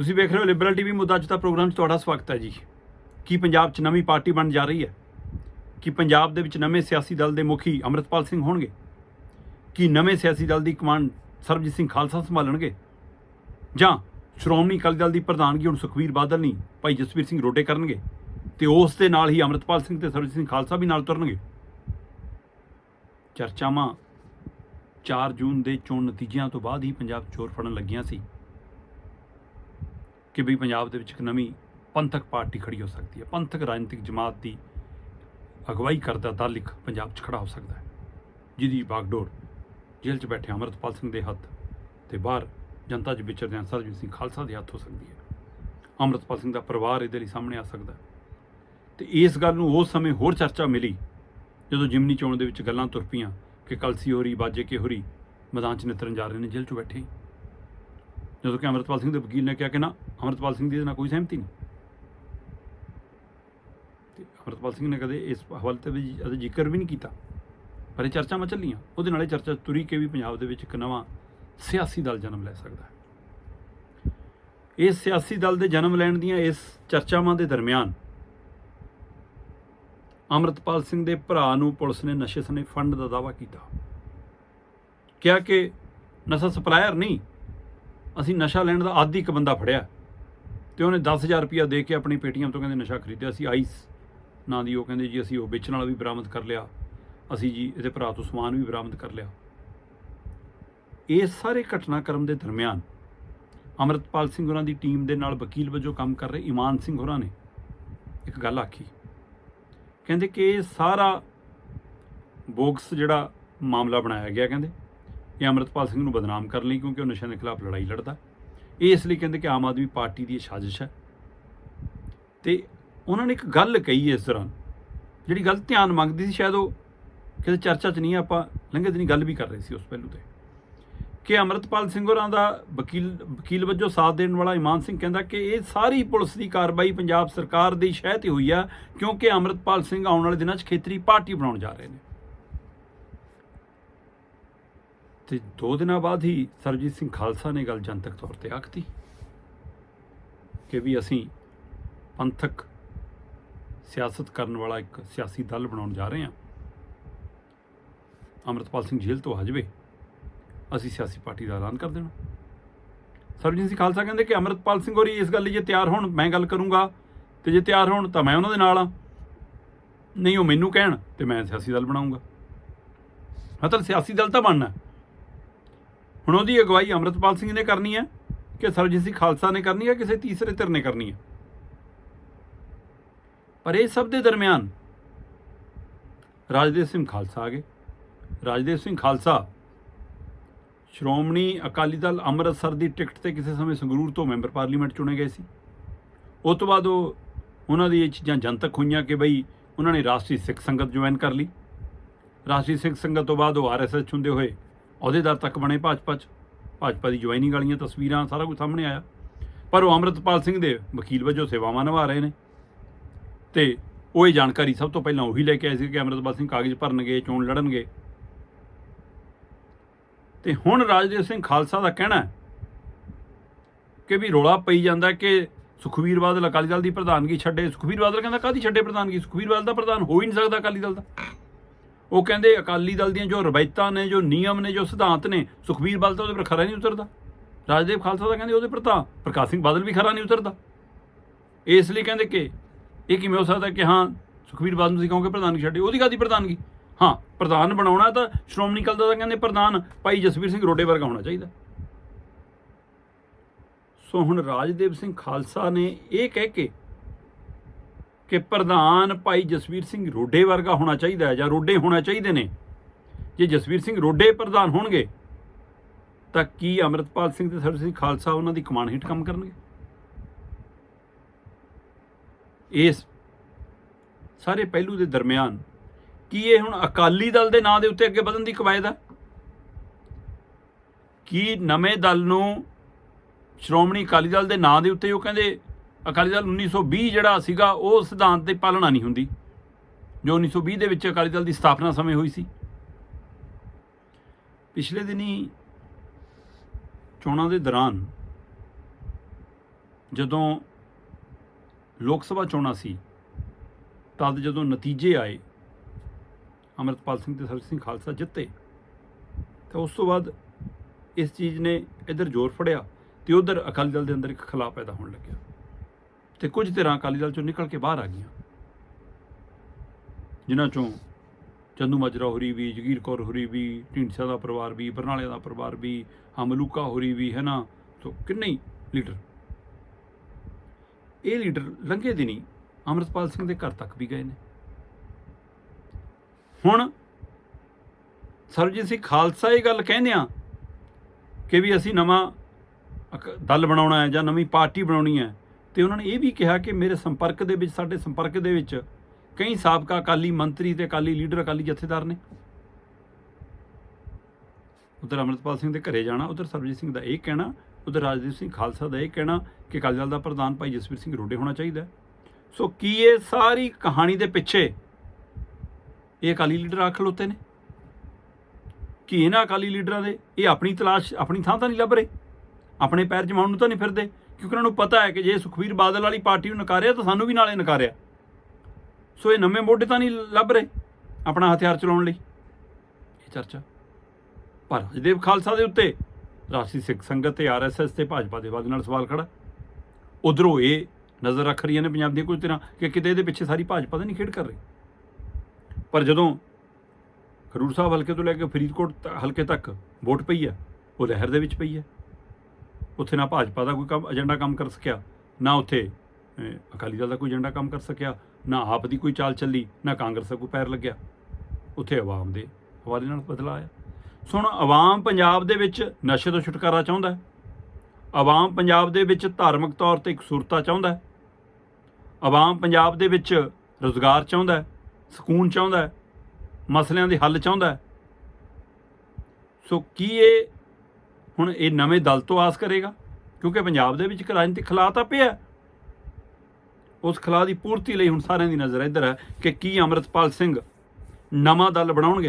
ਤੁਸੀਂ ਵੇਖ ਰਹੇ ਹੋ ਲਿਬਰਲ ਟੀਵੀ ਮੁੱਦਾ ਅੱਜ ਦਾ ਪ੍ਰੋਗਰਾਮ 'ਚ ਤੁਹਾਡਾ ਸਵਾਗਤ ਹੈ ਜੀ। ਕੀ ਪੰਜਾਬ 'ਚ ਨਵੀਂ ਪਾਰਟੀ ਬਣ ਜਾ ਰਹੀ ਹੈ? ਕੀ ਪੰਜਾਬ ਦੇ ਵਿੱਚ ਨਵੇਂ ਸਿਆਸੀ ਦਲ ਦੇ ਮੁਖੀ ਅੰਮ੍ਰਿਤਪਾਲ ਸਿੰਘ ਹੋਣਗੇ? ਕੀ ਨਵੇਂ ਸਿਆਸੀ ਦਲ ਦੀ ਕਮਾਂਡ ਸਰਬਜੀਤ ਸਿੰਘ ਖਾਲਸਾ ਸੰਭਾਲਣਗੇ? ਜਾਂ ਸ਼੍ਰੋਮਣੀ ਅਕਾਲੀ ਦਲ ਦੀ ਪ੍ਰਧਾਨਗੀ ਹੁਣ ਸੁਖਵੀਰ ਬਾਦਲ ਨਹੀਂ, ਭਾਈ ਜਸਵੀਰ ਸਿੰਘ ਰੋਡੇ ਕਰਨਗੇ ਤੇ ਉਸ ਦੇ ਨਾਲ ਹੀ ਅੰਮ੍ਰਿਤਪਾਲ ਸਿੰਘ ਤੇ ਸਰਬਜੀਤ ਸਿੰਘ ਖਾਲਸਾ ਵੀ ਨਾਲ ਤੁਰਨਗੇ? ਚਰਚਾਵਾਂ 4 ਜੂਨ ਦੇ ਚੋਣ ਨਤੀਜਿਆਂ ਤੋਂ ਬਾਅਦ ਹੀ ਪੰਜਾਬ ਚੋਰ ਫੜਨ ਲੱਗੀਆਂ ਸੀ। ਕਿ ਵੀ ਪੰਜਾਬ ਦੇ ਵਿੱਚ ਇੱਕ ਨਵੀਂ ਪੰਥਕ ਪਾਰਟੀ ਖੜੀ ਹੋ ਸਕਦੀ ਹੈ। ਪੰਥਕ ਰਾਜਨੀਤਿਕ ਜਮਾਤ ਦੀ ਅਗਵਾਈ ਕਰਦਾ ਦਲ ਇੱਕ ਪੰਜਾਬ 'ਚ ਖੜਾ ਹੋ ਸਕਦਾ ਹੈ। ਜਿਹਦੀ ਬਾਗਡੋਰ ਜੇਲ੍ਹ 'ਚ ਬੈਠੇ ਅੰਮ੍ਰਿਤਪਾਲ ਸਿੰਘ ਦੇ ਹੱਥ ਤੇ ਬਾਹਰ ਜਨਤਾ 'ਚ ਵਿਚਰਦਿਆਂ ਸਰਜੀਤ ਸਿੰਘ ਖਾਲਸਾ ਦੇ ਹੱਥ ਹੋ ਸਕਦੀ ਹੈ। ਅੰਮ੍ਰਿਤਪਾਲ ਸਿੰਘ ਦਾ ਪਰਿਵਾਰ ਇਹਦੇ ਲਈ ਸਾਹਮਣੇ ਆ ਸਕਦਾ ਹੈ। ਤੇ ਇਸ ਗੱਲ ਨੂੰ ਉਸ ਸਮੇਂ ਹੋਰ ਚਰਚਾ ਮਿਲੀ, ਜਦੋਂ ਜਿਮਨੀ ਚੋਣ ਦੇ ਵਿੱਚ ਗੱਲਾਂ ਤੁਰ ਪਈਆਂ ਕਿ ਕਲਸੀ ਹੋਰੀ, ਬਾਜੇ ਕੇ ਹੋਰੀ ਮੈਦਾਨ 'ਚ ਨਿਤਰਨ ਜਾ ਰਹੇ ਨੇ, ਜੇਲ੍ਹ 'ਚ ਬੈਠੇ ਜਦੋਂ ਕਿ ਅੰਮ੍ਰਿਤਪਾਲ ਸਿੰਘ ਦੇ ਵਕੀਲ ਨੇ ਕਿਹਾ ਕਿ ਨਾ, ਅੰਮ੍ਰਿਤਪਾਲ ਸਿੰਘ ਦੀ ਇਹਦੇ ਨਾਲ ਕੋਈ ਸਹਿਮਤੀ ਨਹੀਂ। ਤੇ ਅੰਮ੍ਰਿਤਪਾਲ ਸਿੰਘ ਨੇ ਕਦੇ ਇਸ ਹਵਾਲੇ ਤੇ ਵੀ ਅਜੇ ਜ਼ਿਕਰ ਵੀ ਨਹੀਂ ਕੀਤਾ। ਪਰ ਇਹ ਚਰਚਾਵਾਂ ਚੱਲੀਆਂ। ਉਹਦੇ ਨਾਲ ਇਹ ਚਰਚਾ ਤੁਰੀ ਕਿ ਵੀ ਪੰਜਾਬ ਦੇ ਵਿੱਚ ਇੱਕ ਨਵਾਂ ਸਿਆਸੀ ਦਲ ਜਨਮ ਲੈ ਸਕਦਾ ਹੈ। ਇਸ ਸਿਆਸੀ ਦਲ ਦੇ ਜਨਮ ਲੈਣ ਦੀਆਂ ਇਸ ਚਰਚਾਵਾਂ ਦੇ ਦਰਮਿਆਨ ਅੰਮ੍ਰਿਤਪਾਲ ਸਿੰਘ ਦੇ ਭਰਾ ਨੂੰ ਪੁਲਿਸ ਨੇ ਨਸ਼ੇ ਸਨੇ ਫੰਡ ਦਾ ਦਾਅਵਾ ਕੀਤਾ। ਕਿਹਾ ਕਿ ਨਸ਼ਾ ਸਪਲਾਇਰ ਨਹੀਂ ਅਸੀਂ ਨਸ਼ਾ ਲੈਣ ਦਾ ਆਦੀ ਇੱਕ ਬੰਦਾ ਫੜਿਆ ਤੇ ਉਹਨੇ 10000 ਰੁਪਇਆ ਦੇ ਕੇ ਆਪਣੀ ਪੇਟੀਐਮ ਤੋਂ ਕਹਿੰਦੇ ਨਸ਼ਾ ਖਰੀਦਿਆ ਸੀ, ਆਈਸ ਨਾਂ ਦੀ ਉਹ ਕਹਿੰਦੇ ਜੀ ਅਸੀਂ ਉਹ ਵੇਚਣ ਵਾਲਾ ਵੀ ਬਰਾਮਦ ਕਰ ਲਿਆ, ਅਸੀਂ ਜੀ ਇਹਦੇ ਭਰਾ ਤੋਂ ਸਮਾਨ ਵੀ ਬਰਾਮਦ ਕਰ ਲਿਆ। ਇਹ ਸਾਰੇ ਘਟਨਾਕ੍ਰਮ ਦੇ ਦਰਮਿਆਨ ਅੰਮ੍ਰਿਤਪਾਲ ਸਿੰਘ ਹੋਰਾਂ ਦੀ ਟੀਮ ਦੇ ਨਾਲ ਵਕੀਲ ਵਜੋਂ ਕੰਮ ਕਰ ਰਹੇ ਇਮਾਨ ਸਿੰਘ ਹੋਰਾਂ ਨੇ ਇੱਕ ਗੱਲ ਆਖੀ। ਕਹਿੰਦੇ ਕਿ ਇਹ ਸਾਰਾ ਬੋਕਸ ਜਿਹੜਾ ਮਾਮਲਾ ਬਣਾਇਆ ਗਿਆ ਕਹਿੰਦੇ ਇਹ ਅੰਮ੍ਰਿਤਪਾਲ ਸਿੰਘ ਨੂੰ ਬਦਨਾਮ ਕਰਨ ਲਈ ਕਿਉਂਕਿ ਉਹ ਨਸ਼ਿਆਂ ਦੇ ਖਿਲਾਫ ਲੜਾਈ ਲੜਦਾ। ਇਹ ਇਸ ਲਈ ਕਹਿੰਦੇ ਕਿ ਆਮ ਆਦਮੀ ਪਾਰਟੀ ਦੀ ਇਹ ਸਾਜ਼ਿਸ਼ ਹੈ। ਤੇ ਉਹਨਾਂ ਨੇ ਇੱਕ ਗੱਲ ਕਹੀ ਇਸ ਦੌਰਾਨ, ਜਿਹੜੀ ਗੱਲ ਧਿਆਨ ਮੰਗਦੀ ਸੀ, ਸ਼ਾਇਦ ਉਹ ਕਿਸੇ ਚਰਚਾ 'ਚ ਨਹੀਂ ਆਪਾਂ ਲੰਘੇ ਦਿਨੀ ਗੱਲ ਵੀ ਕਰ ਰਹੇ ਸੀ ਉਸ ਪਹਿਲੂ ਤੇ। ਕਿ ਅੰਮ੍ਰਿਤਪਾਲ ਸਿੰਘ ਹੋਰਾਂ ਦਾ ਵਕੀਲ ਵਕੀਲ ਵਜੋਂ ਸਾਥ ਦੇਣ ਵਾਲਾ ਇਮਾਨ ਸਿੰਘ ਕਹਿੰਦਾ ਕਿ ਇਹ ਸਾਰੀ ਪੁਲਿਸ ਦੀ ਕਾਰਵਾਈ ਪੰਜਾਬ ਸਰਕਾਰ ਦੀ ਸ਼ਹਿ ਤੇ ਹੋਈ ਆ, ਕਿਉਂਕਿ ਅੰਮ੍ਰਿਤਪਾਲ ਸਿੰਘ ਆਉਣ ਵਾਲੇ ਦਿਨਾਂ 'ਚ ਖੇਤਰੀ ਪਾਰਟੀ ਬਣਾਉਣ ਜਾ ਰਹੇ ਨੇ। ਤੇ ਦੋ ਦਿਨਾਂ ਬਾਅਦ ਹੀ ਸਰਜੀਤ ਸਿੰਘ ਖਾਲਸਾ ਨੇ ਗੱਲ ਜਨਤਕ ਤੌਰ ਤੇ ਆਖਤੀ ਕਿ ਵੀ ਅਸੀਂ ਪੰਥਕ ਸਿਆਸਤ ਕਰਨ ਵਾਲਾ ਇੱਕ ਸਿਆਸੀ ਦਲ ਬਣਾਉਣ ਜਾ ਰਹੇ ਹਾਂ। ਅੰਮ੍ਰਿਤਪਾਲ ਸਿੰਘ ਜੇਲ੍ਹ ਤੋਂ ਆ ਜਾਵੇ, ਅਸੀਂ ਸਿਆਸੀ ਪਾਰਟੀ ਦਾ ਐਲਾਨ ਕਰ ਦੇਣਾ। ਸਰਬਜੀਤ ਸਿੰਘ ਖਾਲਸਾ ਕਹਿੰਦੇ ਕਿ ਅੰਮ੍ਰਿਤਪਾਲ ਸਿੰਘ ਹੋਰੀ ਇਸ ਗੱਲ ਲਈ ਜੇ ਤਿਆਰ ਹੋਣ, ਮੈਂ ਗੱਲ ਕਰੂੰਗਾ ਤੇ ਜੇ ਤਿਆਰ ਹੋਣ ਤਾਂ ਮੈਂ ਉਹਨਾਂ ਦੇ ਨਾਲ ਆ ਨਹੀਂ, ਉਹ ਮੈਨੂੰ ਕਹਿਣ ਤੇ ਮੈਂ ਸਿਆਸੀ ਦਲ ਬਣਾਉਂਗਾ। ਮਤਲਬ ਸਿਆਸੀ ਦਲ ਤਾਂ ਬਣਨਾ ਹੁਣ ਉਹਦੀ ਅਗਵਾਈ ਅੰਮ੍ਰਿਤਪਾਲ ਸਿੰਘ ਨੇ ਕਰਨੀ ਹੈ ਕਿ ਸਰਜੀਤ ਸਿੰਘ ਖਾਲਸਾ ਨੇ ਕਰਨੀ ਹੈ, ਕਿਸੇ ਤੀਸਰੇ ਧਿਰ ਨੇ ਕਰਨੀ ਹੈ? ਪਰ ਇਹ ਸਭ ਦੇ ਦਰਮਿਆਨ ਰਾਜਦੇਵ ਸਿੰਘ ਖਾਲਸਾ ਆ ਗਏ। ਰਾਜਦੇਵ ਸਿੰਘ ਖਾਲਸਾ ਸ਼੍ਰੋਮਣੀ ਅਕਾਲੀ ਦਲ ਅੰਮ੍ਰਿਤਸਰ ਦੀ ਟਿਕਟ ਤੇ ਕਿਸੇ ਸਮੇਂ ਸੰਗਰੂਰ ਤੋਂ ਮੈਂਬਰ ਪਾਰਲੀਮੈਂਟ ਚੁਣੇ ਗਏ ਸੀ। ਉਸ ਤੋਂ ਬਾਅਦ ਉਹ ਉਹਨਾਂ ਦੀ ਇਹ ਚੀਜ਼ਾਂ ਜਨਤਕ ਹੋਈਆਂ ਕਿ ਬਈ ਉਹਨਾਂ ਨੇ ਰਾਸ਼ਟਰੀ ਸਿੱਖ ਸੰਗਤ ਜੁਆਇਨ ਕਰ ਲਈ। ਰਾਸ਼ਟਰੀ ਸਿੱਖ ਸੰਗਤ ਤੋਂ ਬਾਅਦ ਉਹ ਆਰਐਸਐਸ ਹੁੰਦੇ ਹੋਏ ਅਹੁਦੇਦਾਰ ਤੱਕ ਬਣੇ ਭਾਜਪਾ 'ਚ। ਭਾਜਪਾ ਦੀ ਜੁਆਇਨਿੰਗ ਵਾਲੀਆਂ ਤਸਵੀਰਾਂ ਸਾਰਾ ਕੁਝ ਸਾਹਮਣੇ ਆਇਆ। ਪਰ ਉਹ ਅੰਮ੍ਰਿਤਪਾਲ ਸਿੰਘ ਦੇ ਵਕੀਲ ਵਜੋਂ ਸੇਵਾਵਾਂ ਨਿਭਾ ਰਹੇ ਨੇ। ਤੇ ਉਹ ਇਹ ਜਾਣਕਾਰੀ ਸਭ ਤੋਂ ਪਹਿਲਾਂ ਉਹੀ ਲੈ ਕੇ ਆਏ ਸੀ ਕਿ ਅੰਮ੍ਰਿਤਪਾਲ ਸਿੰਘ ਕਾਗਜ਼ ਭਰਨਗੇ, ਚੋਣ ਲੜਨਗੇ। ਤੇ ਹੁਣ ਰਾਜਦੇਵ ਸਿੰਘ ਖਾਲਸਾ ਦਾ ਕਹਿਣਾ ਕਿ ਵੀ ਰੋਲਾ ਪਈ ਜਾਂਦਾ ਕਿ ਸੁਖਵੀਰ ਬਾਦਲ ਅਕਾਲੀ ਦਲ ਦੀ ਪ੍ਰਧਾਨਗੀ ਛੱਡੇ। ਸੁਖਵੀਰ ਬਾਦਲ ਕਹਿੰਦਾ ਕਾਦੀ ਛੱਡੇ ਪ੍ਰਧਾਨਗੀ? ਸੁਖਵੀਰ ਬਾਦਲ ਦਾ ਪ੍ਰਧਾਨ ਹੋ ਹੀ ਨਹੀਂ ਸਕਦਾ ਅਕਾਲੀ ਦਲ ਦਾ। ਉਹ ਕਹਿੰਦੇ ਅਕਾਲੀ ਦਲ ਦੀਆਂ ਜੋ ਰਵਾਇਤਾਂ ਨੇ, ਜੋ ਨਿਯਮ ਨੇ, ਜੋ ਸਿਧਾਂਤ ਨੇ, ਸੁਖਬੀਰ ਬਾਦਲ ਤਾਂ ਉਹਦੇ ਪਰ ਖਰਾ ਨਹੀਂ ਉਤਰਦਾ। ਰਾਜਦੇਵ ਖਾਲਸਾ ਤਾਂ ਕਹਿੰਦੇ ਉਹਦੇ ਪਰ ਤਾਂ ਪ੍ਰਕਾਸ਼ ਸਿੰਘ ਬਾਦਲ ਵੀ ਖਰਾ ਨਹੀਂ ਉਤਰਦਾ। ਇਸ ਲਈ ਕਹਿੰਦੇ ਕਿ ਇਹ ਕਿਵੇਂ ਹੋ ਸਕਦਾ ਕਿ ਹਾਂ, ਸੁਖਬੀਰ ਬਾਦਲ ਤੁਸੀਂ ਕਹੋਗੇ ਪ੍ਰਧਾਨਗੀ ਛੱਡੇ ਉਹਦੀ ਕਾਦੀ ਪ੍ਰਧਾਨਗੀ? ਹਾਂ, ਪ੍ਰਧਾਨ ਬਣਾਉਣਾ ਤਾਂ ਸ਼੍ਰੋਮਣੀ ਅਕਾਲੀ ਦਲ ਦਾ ਕਹਿੰਦੇ ਪ੍ਰਧਾਨ ਭਾਈ ਜਸਵੀਰ ਸਿੰਘ ਰੋਡੇ ਵਰਗਾ ਹੋਣਾ ਚਾਹੀਦਾ। ਸੋ ਹੁਣ ਰਾਜਦੇਵ ਸਿੰਘ ਖਾਲਸਾ ਨੇ ਇਹ ਕਹਿ ਕੇ ਕਿ ਪ੍ਰਧਾਨ ਭਾਈ ਜਸਵੀਰ ਸਿੰਘ ਰੋਡੇ ਵਰਗਾ ਹੋਣਾ ਚਾਹੀਦਾ ਹੈ ਜਾਂ ਰੋਡੇ ਹੋਣਾ ਚਾਹੀਦੇ ਨੇ? ਜੇ ਜਸਵੀਰ ਸਿੰਘ ਰੋਡੇ ਪ੍ਰਧਾਨ ਹੋਣਗੇ, ਤਾਂ ਕੀ ਅੰਮ੍ਰਿਤਪਾਲ ਸਿੰਘ ਤੇ ਸਰਬਜੀਤ ਖਾਲਸਾ ਉਹਨਾਂ ਦੀ ਕਮਾਨ ਹੇਠ ਕੰਮ ਕਰਨਗੇ? ਇਸ ਸਾਰੇ ਪਹਿਲੂ ਦੇ ਦਰਮਿਆਨ ਕੀ ਇਹ ਹੁਣ ਅਕਾਲੀ ਦਲ ਦੇ ਨਾਂ ਦੇ ਉੱਤੇ ਅੱਗੇ ਵਧਣ ਦੀ ਕਵਾਇਦ ਹੈ ਕੀ ਨਵੇਂ ਦਲ ਨੂੰ ਸ਼੍ਰੋਮਣੀ ਅਕਾਲੀ ਦਲ ਦੇ ਨਾਂ ਦੇ ਉੱਤੇ ਉਹ ਕਹਿੰਦੇ ਅਕਾਲੀ ਦਲ 1920 ਜਿਹੜਾ ਸੀਗਾ, ਉਹ ਸਿਧਾਂਤ ਦੀ ਪਾਲਣਾ ਨਹੀਂ ਹੁੰਦੀ। ਜੋ 1920 ਦੇ ਵਿੱਚ ਅਕਾਲੀ ਦਲ ਦੀ ਸਥਾਪਨਾ ਸਮੇਂ ਹੋਈ ਸੀ। ਪਿਛਲੇ ਦਿਨੀ ਚੋਣਾਂ ਦੇ ਦੌਰਾਨ ਜਦੋਂ ਲੋਕ ਸਭਾ ਚੋਣਾਂ ਸੀ, ਤਦ ਜਦੋਂ ਨਤੀਜੇ ਆਏ ਅਮਰਤਪਾਲ ਸਿੰਘ ਤੇ ਸਰਬਜੀਤ ਸਿੰਘ ਖਾਲਸਾ ਜਿੱਤੇ, ਤਾਂ ਉਸ ਤੋਂ ਬਾਅਦ ਇਸ ਚੀਜ਼ ਨੇ ਇੱਧਰ ਜ਼ੋਰ ਫੜਿਆ ਤੇ ਉਧਰ ਅਕਾਲੀ ਦਲ ਦੇ ਅੰਦਰ ਇੱਕ ਖਲਾਅ ਪੈਦਾ ਹੋਣ ਲੱਗਿਆ। ਤੇ ਕੁਝ ਧਿਰਾਂ ਅਕਾਲੀ ਦਲ ਚੋਂ ਨਿਕਲ ਕੇ ਬਾਹਰ ਆ ਗਈਆਂ। ਜਿਨ੍ਹਾਂ ਚੋਂ ਚੰਦੂ ਮਾਜਰਾ ਹੋਰੀ ਵੀ, ਜਗੀਰ ਕੌਰ ਹੋਰੀ ਵੀ, ਢੀਂਡਸਾ ਦਾ ਪਰਿਵਾਰ ਵੀ ਬਰਨਾਲੇ ਦਾ ਪਰਿਵਾਰ ਵੀ, ਹਮਲੂਕਾ ਹੋਰੀ ਵੀ, ਹੈ ਨਾ? ਸੋ ਕਿੰਨੇ ਹੀ ਲੀਡਰ। ਇਹ ਲੀਡਰ ਲੰਘੇ ਦਿਨੀ ਅਮਰਤਪਾਲ ਸਿੰਘ ਦੇ ਘਰ ਤੱਕ ਵੀ ਗਏ ਨੇ। ਹੁਣ ਸਰਬਜੀਤ ਸਿੰਘ ਖਾਲਸਾ ਇਹ ਗੱਲ ਕਹਿੰਦੇ ਆ ਕਿ ਵੀ ਅਸੀਂ ਨਵਾਂ ਅਕ- ਦਲ ਬਣਾਉਣਾ ਹੈ ਜਾਂ ਨਵੀਂ ਪਾਰਟੀ ਬਣਾਉਣੀ ਹੈ। ਤੇ ਉਹਨਾਂ ਨੇ ਇਹ ਵੀ ਕਿਹਾ ਕਿ ਮੇਰੇ ਸੰਪਰਕ ਦੇ ਵਿੱਚ, ਸਾਡੇ ਸੰਪਰਕ ਦੇ ਵਿੱਚ ਕਈ ਸਾਬਕਾ ਅਕਾਲੀ ਮੰਤਰੀ ਤੇ ਅਕਾਲੀ ਲੀਡਰ, ਅਕਾਲੀ ਜਥੇਦਾਰ ਨੇ। ਉਧਰ ਅਮਰਤਪਾਲ ਸਿੰਘ ਦੇ ਘਰੇ ਜਾਣਾ, ਉਧਰ ਸਰਬਜੀਤ ਸਿੰਘ ਦਾ ਇਹ ਕਹਿਣਾ, ਉਧਰ ਰਾਜਦੀਪ ਸਿੰਘ ਖਾਲਸਾ ਦਾ ਇਹ ਕਹਿਣਾ ਕਿ ਅਕਾਲੀ ਦਲ ਦਾ ਪ੍ਰਧਾਨ ਭਾਈ ਜਸਵੀਰ ਸਿੰਘ ਰੋਡੇ ਹੋਣਾ ਚਾਹੀਦਾ। ਸੋ ਕੀ ਇਹ ਸਾਰੀ ਕਹਾਣੀ ਦੇ ਪਿੱਛੇ ਇਹ ਅਕਾਲੀ ਲੀਡਰ ਆ ਖਲੋਤੇ ਨੇ? ਕਿ ਇਹਨਾਂ ਅਕਾਲੀ ਲੀਡਰਾਂ ਦੇ ਇਹ ਆਪਣੀ ਤਲਾਸ਼, ਆਪਣੀ ਥਾਂ ਤਾਂ ਨਹੀਂ ਲੱਭ ਰਹੇ? ਆਪਣੇ ਪੈਰ ਜਮਾਉਣ ਨੂੰ ਤਾਂ ਨਹੀਂ ਫਿਰਦੇ? ਕਿਉਂਕਿ ਉਹਨਾਂ ਨੂੰ ਪਤਾ ਹੈ ਕਿ ਜੇ ਸੁਖਵੀਰ ਬਾਦਲ ਵਾਲੀ ਪਾਰਟੀ ਨੂੰ ਨਕਾਰਿਆ ਤਾਂ ਸਾਨੂੰ ਵੀ ਨਾਲੇ ਨਕਾਰਿਆ। ਸੋ ਇਹ ਨਵੇਂ ਮੋਢੇ ਤਾਂ ਨਹੀਂ ਲੱਭ ਰਹੇ ਆਪਣਾ ਹਥਿਆਰ ਚਲਾਉਣ ਲਈ। ਇਹ ਚਰਚਾ। ਪਰ ਰਾਜਦੇਵ ਖਾਲਸਾ ਦੇ ਉੱਤੇ ਰਾਸ਼ਟਰੀ ਸਿੱਖ ਸੰਗਤ ਤੇ ਆਰਐਸਐਸ ਤੇ ਭਾਜਪਾ ਦੇ ਵਾਦ ਨਾਲ ਸਵਾਲ ਖੜਾ। ਉਧਰੋਂ ਇਹ ਨਜ਼ਰ ਰੱਖ ਰਹੀਆਂ ਨੇ ਪੰਜਾਬ ਦੀਆਂ ਕੁਝ ਤਰ੍ਹਾਂ ਕਿ ਕਿਤੇ ਇਹਦੇ ਪਿੱਛੇ ਸਾਰੀ ਭਾਜਪਾ ਤਾਂ ਨਹੀਂ ਖੇਡ ਕਰ ਰਹੀ। ਪਰ ਜਦੋਂ ਖਰੂਰ ਸਾਹਿਬ ਹਲਕੇ ਤੋਂ ਲੈ ਕੇ ਫਰੀਦਕੋਟ ਤ- ਹਲਕੇ ਤੱਕ ਵੋਟ ਪਈ ਹੈ, ਉਹ ਲਹਿਰ ਦੇ ਵਿੱਚ ਪਈ ਹੈ। ਉੱਥੇ ਨਾ ਭਾਜਪਾ ਦਾ ਕੋਈ ਕੰਮ, ਏਜੰਡਾ ਕੰਮ ਕਰ ਸਕਿਆ, ਨਾ ਉੱਥੇ ਅਕਾਲੀ ਦਲ ਦਾ ਕੋਈ ਏਜੰਡਾ ਕੰਮ ਕਰ ਸਕਿਆ, ਨਾ ਆਪ ਦੀ ਕੋਈ ਚਾਲ ਚੱਲੀ, ਨਾ ਕਾਂਗਰਸ ਦਾ ਕੋਈ ਪੈਰ ਲੱਗਿਆ। ਉੱਥੇ ਆਵਾਮ ਦੇ ਹਵਾਲੇ ਨਾਲ ਬਦਲਾ ਆਇਆ। ਸੋ ਹੁਣ ਆਵਾਮ ਪੰਜਾਬ ਦੇ ਵਿੱਚ ਨਸ਼ੇ ਤੋਂ ਛੁਟਕਾਰਾ ਚਾਹੁੰਦਾ ਹੈ। ਆਵਾਮ ਪੰਜਾਬ ਦੇ ਵਿੱਚ ਧਾਰਮਿਕ ਤੌਰ ਤੇ ਇੱਕ ਸੁਰਤਾ ਚਾਹੁੰਦਾ ਹੈ। ਆਵਾਮ ਪੰਜਾਬ ਦੇ ਵਿੱਚ ਰੋਜ਼ਗਾਰ ਚਾਹੁੰਦਾ ਹੈ, ਸਕੂਨ ਚਾਹੁੰਦਾ ਹੈ, ਮਸਲਿਆਂ ਦੇ ਹੱਲ ਚਾਹੁੰਦਾ ਹੈ। ਸੋ ਕੀ ਇਹ ਹੁਣ ਇਹ ਨਵੇਂ ਦਲ ਤੋਂ ਆਸ ਕਰੇਗਾ, ਕਿਉਂਕਿ ਪੰਜਾਬ ਦੇ ਵਿੱਚ ਇੱਕ ਰਾਜਨੀਤਿਕ ਖਲਾਅ ਤਾਂ ਪਿਆ। ਉਸ ਖਲਾਅ ਦੀ ਪੂਰਤੀ ਲਈ ਹੁਣ ਸਾਰਿਆਂ ਦੀ ਨਜ਼ਰ ਇੱਧਰ ਹੈ ਕਿ ਕੀ ਅੰਮ੍ਰਿਤਪਾਲ ਸਿੰਘ ਨਵਾਂ ਦਲ ਬਣਾਉਣਗੇ।